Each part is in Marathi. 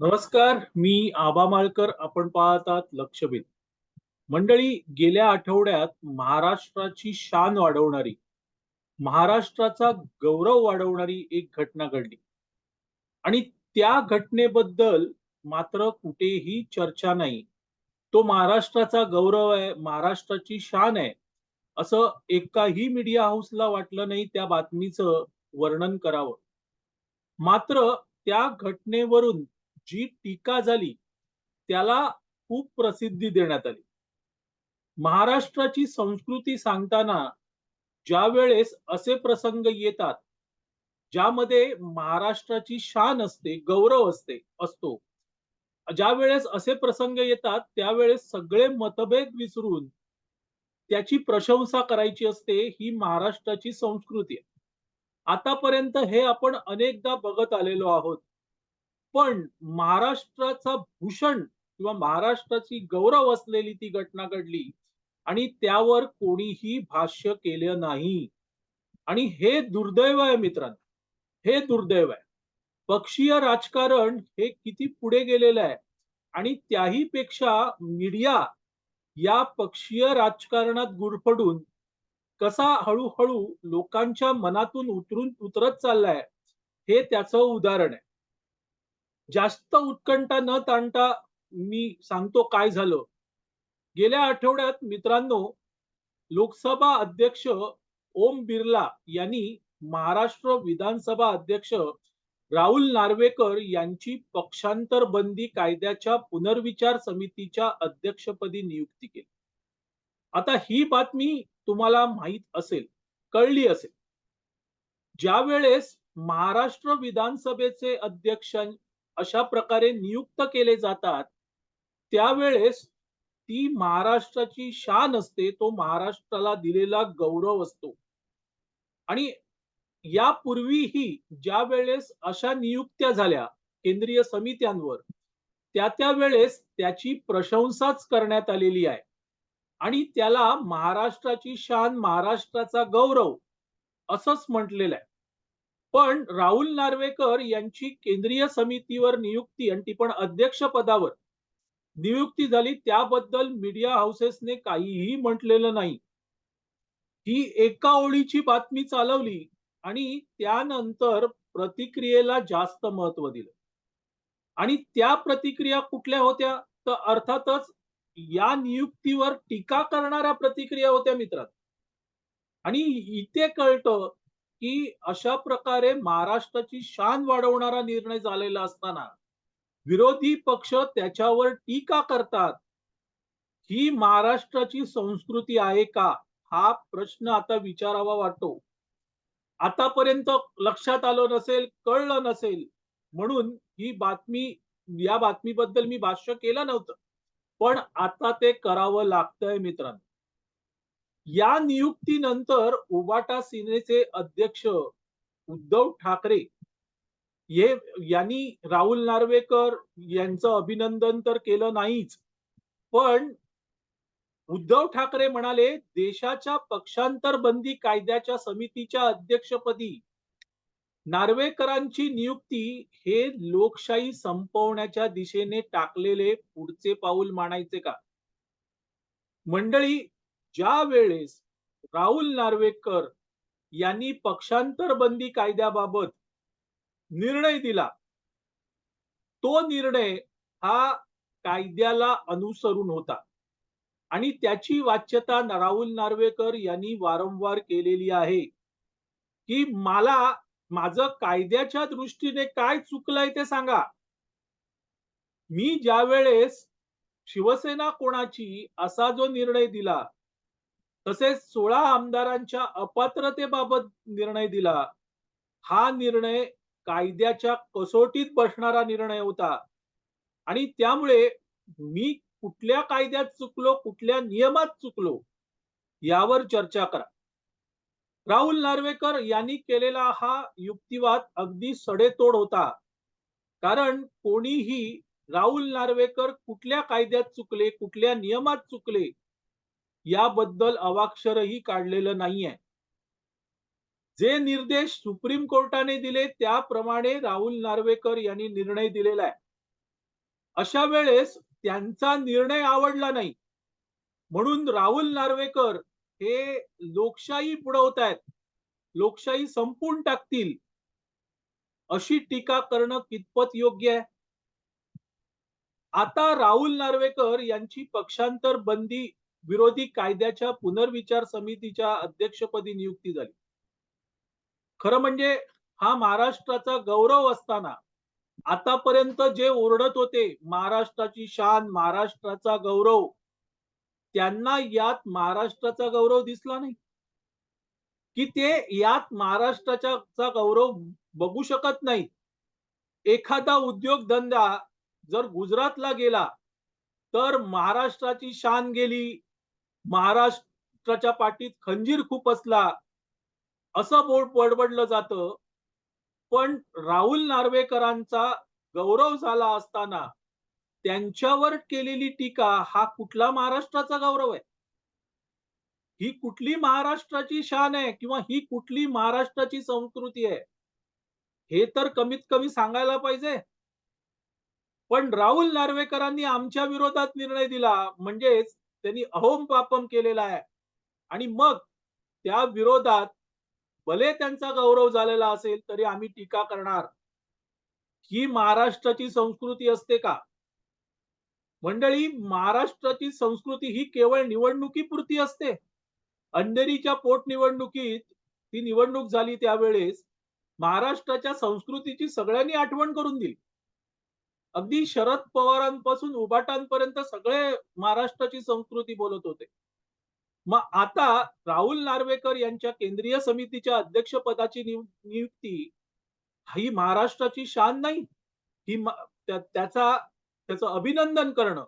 नमस्कार मी आबा माळकर. आपण पाहतात लक्षवेध. मंडळी गेल्या आठवड्यात महाराष्ट्राची शान वाढवणारी महाराष्ट्राचा गौरव वाढवणारी एक घटना घडली. आणि त्या घटनेबद्दल मात्र कुठेही चर्चा नाही. तो महाराष्ट्राचा गौरव आहे महाराष्ट्राची शान आहे असं एकाही मीडिया हाऊसला वाटलं नाही त्या बातमीचं वर्णन करावं. मात्र त्या घटनेवरून जी टीका झाली त्याला खूप प्रसिद्धी देण्यात आली. महाराष्ट्राची संस्कृती सांगताना ज्या वेळेस असे प्रसंग येतात ज्यामध्ये महाराष्ट्राची शान असते गौरव असते असतो. ज्या वेळेस असे प्रसंग येतात त्यावेळेस सगळे मतभेद विसरून त्याची प्रशंसा करायची असते ही महाराष्ट्राची संस्कृती आहे. आतापर्यंत हे आपण अनेकदा बघत आलेलो आहोत. पण महाराष्ट्राचा भूषण किंवा महाराष्ट्राची गौरव असलेली ती घटना घडली आणि त्यावर कोणीही भाष्य केलं नाही. आणि हे दुर्दैव आहे मित्रांनो. हे दुर्दैव आहे. पक्षीय राजकारण हे किती पुढे गेलेलं आहे. आणि त्याही पेक्षा मीडिया या पक्षीय राजकारणात गुरफडून कसा हळूहळू लोकांच्या मनातून उतरून उतरत चाललाय हे त्याचं उदाहरण आहे. जास्त उत्कंठा न ताणता मी सांगतो काय झालं. गेल्या आठवड्यात मित्रांनो लोकसभा अध्यक्ष ओम बिर्ला यांनी महाराष्ट्र विधानसभा अध्यक्ष राहुल नार्वेकर यांची पक्षांतर बंदी कायद्याच्या पुनर्विचार समितीच्या अध्यक्षपदी नियुक्ती केली. आता ही बातमी तुम्हाला माहीत असेल कळली असेल. ज्या वेळेस महाराष्ट्र विधानसभेचे अध्यक्ष अशा प्रकारे नियुक्त केले जातात त्यावेळेस ती महाराष्ट्राची शान असते तो महाराष्ट्राला दिलेला गौरव असतो. आणि यापूर्वीही ज्या वेळेस अशा नियुक्त्या झाल्या केंद्रीय समित्यांवर त्या त्या वेळेस त्याची प्रशंसाच करण्यात आलेली आहे. आणि त्याला महाराष्ट्राची शान महाराष्ट्राचा गौरव असंच म्हटलेलं आहे. पण राहुल नार्वेकर यांची केंद्रीय समितीवर नियुक्ती आणि ती पण अध्यक्ष पदावर नियुक्ती झाली त्याबद्दल मीडिया हाऊसेसने काहीही म्हटलेलं नाही. ही एका ओळीची बातमी चालवली आणि त्यानंतर प्रतिक्रियेला जास्त महत्त्व दिलं. आणि त्या प्रतिक्रिया कुठल्या होत्या? तर अर्थातच या नियुक्तीवर टीका करणाऱ्या प्रतिक्रिया होत्या मित्रात आणि इथे कळतं की अशा प्रकारे महाराष्ट्राची शान वाढवणारा निर्णय झालेला असताना विरोधी पक्ष त्याच्यावर टीका करतात ही महाराष्ट्राची संस्कृती आहे का? हा प्रश्न आता विचारावा वाटतो. आतापर्यंत लक्षात आलं नसेल कळलं नसेल म्हणून ही बातमी या बातमीबद्दल मी भाष्य केलं नव्हतं. पण आता ते करावं लागतंय मित्रांनो. या नियुक्तीनंतर उबाटा सेनेचे अध्यक्ष उद्धव ठाकरे हे यांनी राहुल नार्वेकर यांचं अभिनंदन तर केलं नाहीच पण उद्धव ठाकरे म्हणाले देशाच्या पक्षांतर बंदी कायद्याच्या समितीच्या अध्यक्षपदी नार्वेकरांची नियुक्ती हे लोकशाही संपवण्याच्या दिशेने टाकलेले पुढचे पाऊल मानायचे का? मंडळी ज्या वेळेस राहुल नार्वेकर यांनी पक्षांतर बंदी कायद्याबाबत निर्णय दिला तो निर्णय हा कायद्याला अनुसरून होता. आणि त्याची वाच्यता राहुल नार्वेकर यांनी वारंवार केलेली आहे की मला माझं कायद्याच्या दृष्टीने काय चुकलंय ते सांगा. मी ज्या वेळेस शिवसेना कोणाची असा जो निर्णय दिला तसेच सोळा आमदारांच्या अपात्रतेबाबत निर्णय दिला. हा निर्णय कायद्याच्या कसोटीत बसणारा निर्णय होता. आणि त्यामुळे मी कुठल्या कायद्यात चुकलो कुठल्या नियमात चुकलो यावर चर्चा करा. राहुल नार्वेकर यांनी केलेला हा युक्तिवाद अगदी सडेतोड होता. कारण कोणीही राहुल नार्वेकर कुठल्या कायद्यात चुकले कुठल्या नियमात चुकले याबद्दल अवाक्षरही काढलेलं नाहीये. जे निर्देश सुप्रीम कोर्टाने दिले त्याप्रमाणे राहुल नार्वेकर यांनी निर्णय दिलेला आहे. अशा वेळेस त्यांचा निर्णय आवडला नाही. म्हणून राहुल नार्वेकर हे लोकशाही बुडवतायत लोकशाही संपून टाकतील. अशी टीका करणं कितपत योग्य आहे? आता राहुल नार्वेकर यांची पक्षांतर बंदी विरोधी कायद्याच्या पुनर्विचार समितीच्या अध्यक्षपदी नियुक्ती झाली. खरं म्हणजे हा महाराष्ट्राचा गौरव असताना आतापर्यंत जे ओरडत होते महाराष्ट्राची शान महाराष्ट्राचा गौरव त्यांना यात महाराष्ट्राचा गौरव दिसला नाही. की ते यात महाराष्ट्राचा चा गौरव बघू शकत नाही. एखादा उद्योगधंदा जर गुजरातला गेला तर महाराष्ट्राची शान गेली महाराष्ट्राच्या पाठीत खंजीर खूप असला असं बोर्ड बडबडलं जातं. पण राहुल नार्वेकरांचा गौरव झाला असताना त्यांच्यावर केलेली टीका हा कुठला महाराष्ट्राचा गौरव आहे? ही कुठली महाराष्ट्राची शान आहे किंवा ही कुठली महाराष्ट्राची संस्कृती आहे? हे तर कमीत कमी सांगायला पाहिजे. पण राहुल नार्वेकरांनी आमच्या विरोधात निर्णय दिला म्हणजेच त्यांनी अहोम पापम केलेला आहे. आणि मग त्या विरोधात भले त्यांचा गौरव झालेला असेल तरी आम्ही टीका करणार. ही महाराष्ट्राची संस्कृती असते का? मंडळी महाराष्ट्राची संस्कृती ही केवळ निवडणुकीपुरती असते. अंधेरीच्या पोटनिवडणुकीत ती निवडणूक झाली त्यावेळेस महाराष्ट्राच्या संस्कृतीची सगळ्यांनी आठवण करून दिली. अगदी शरद पवारांपासून उबाटांपर्यंत सगळे महाराष्ट्राची संस्कृती बोलत होते. मग आता राहुल नार्वेकर यांच्या केंद्रीय समितीच्या अध्यक्षपदाची नियुक्ती ही महाराष्ट्राची शान नाही. ही त्याचा त्याचं अभिनंदन करणं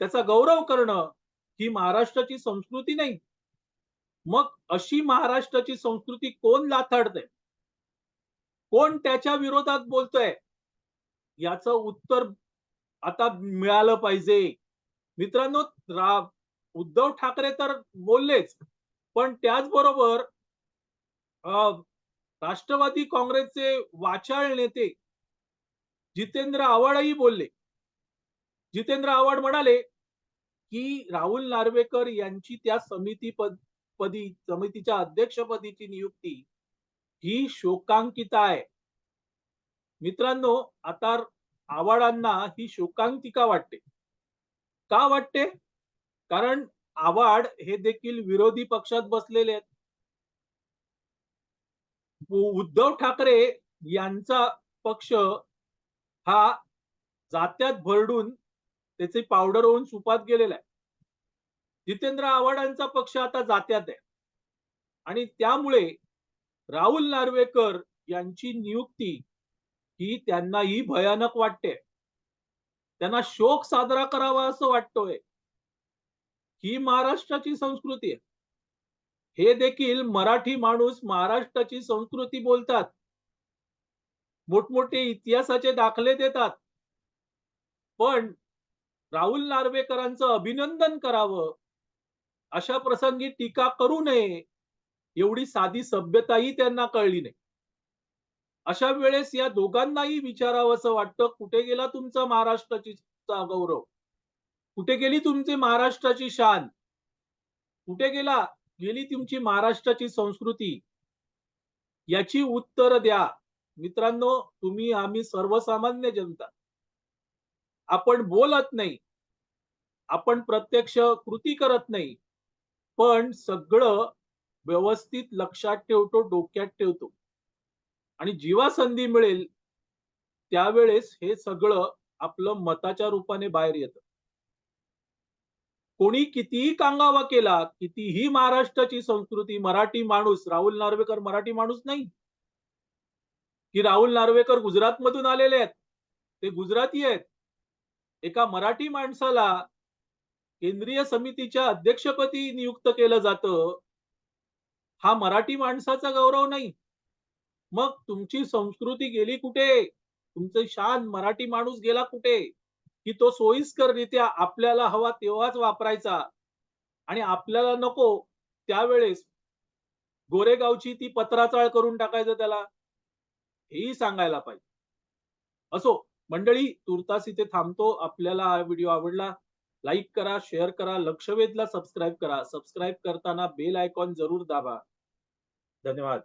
त्याचा गौरव करणं ही महाराष्ट्राची संस्कृती नाही. मग अशी महाराष्ट्राची संस्कृती कोण लाथाडते कोण त्याच्या विरोधात बोलतोय? याचं उत्तर आता मिळालं पाहिजे. मित्रांनो उद्धव ठाकरे तर बोललेच पण त्याचबरोबर राष्ट्रवादी काँग्रेसचे वाचाळ नेते जितेंद्र आव्हाडही बोलले. जितेंद्र आव्हाड म्हणाले की राहुल नार्वेकर यांची त्या समिती पद पदी समितीच्या अध्यक्षपदीची नियुक्ती ही शोकांकिता आहे. मित्रांनो आता आव्हाडांना ही शोकांतिका वाटते. का वाटते? कारण आवाड हे देखील विरोधी पक्षात बसलेले आहेत. उद्धव ठाकरे यांचा पक्ष हा जात्यात भरडून त्याचे पावडर होऊन सुपात गेलेला आहे. जितेंद्र आव्हाडांचा पक्ष आता जात्यात आहे. आणि त्यामुळे राहुल नार्वेकर यांची नियुक्ती ही त्यांना ही भयानक वाटते. त्यांना शोक साजरा करावा असं वाटतोय. ही महाराष्ट्राची संस्कृती आहे. हे देखील मराठी माणूस महाराष्ट्राची संस्कृती बोलतात. मोठमोठे इतिहासाचे दाखले देतात. पण राहुल नार्वेकरांचं अभिनंदन करावं अशा प्रसंगी टीका करू नये एवढी साधी सभ्यताही त्यांना कळली नाही. अशा वेळेस या दोघांनाही विचारावं असं वाटतं कुठे गेला तुमचा महाराष्ट्राची गौरव? कुठे गेली तुमची महाराष्ट्राची शान? कुठे गेला? गेली तुमची महाराष्ट्राची संस्कृती? याची उत्तर द्या. मित्रांनो तुम्ही आम्ही सर्वसामान्य जनता. आपण बोलत नाही. आपण प्रत्यक्ष कृती करत नाही. पण सगळं व्यवस्थित लक्षात ठेवतो डोक्यात ठेवतो. आणि जेव्हा संधी मिळेल त्यावेळेस हे सगळं आपलं मताच्या रूपाने बाहेर येतं. कोणी कितीही कांगावा केला कितीही महाराष्ट्राची संस्कृती मराठी माणूस राहुल नार्वेकर मराठी माणूस नाही. की राहुल नार्वेकर गुजरात मधून आलेले आहेत ते गुजराती आहेत. एका मराठी माणसाला केंद्रीय समितीच्या अध्यक्षपदी नियुक्त केलं जातं हा मराठी माणसाचा गौरव नाही. मग तुमची संस्कृती गेली कुठे? तुमचं शान मराठी माणूस गेला कुठे? की तो सोयीस्कररित्या आपल्याला हवा तेव्हाच वापरायचा? आणि आपल्याला नको त्यावेळेस गोरेगावची ती पत्राचाळ करून टाकायचं त्याला? हेही सांगायला पाहिजे. असो मंडळी तुर्तास इथे थांबतो. आपल्याला हा व्हिडिओ आवडला लाईक करा शेअर करा लक्षवेधला सबस्क्राईब करा. सबस्क्राईब करताना बेल आयकॉन जरूर दाबा. धन्यवाद.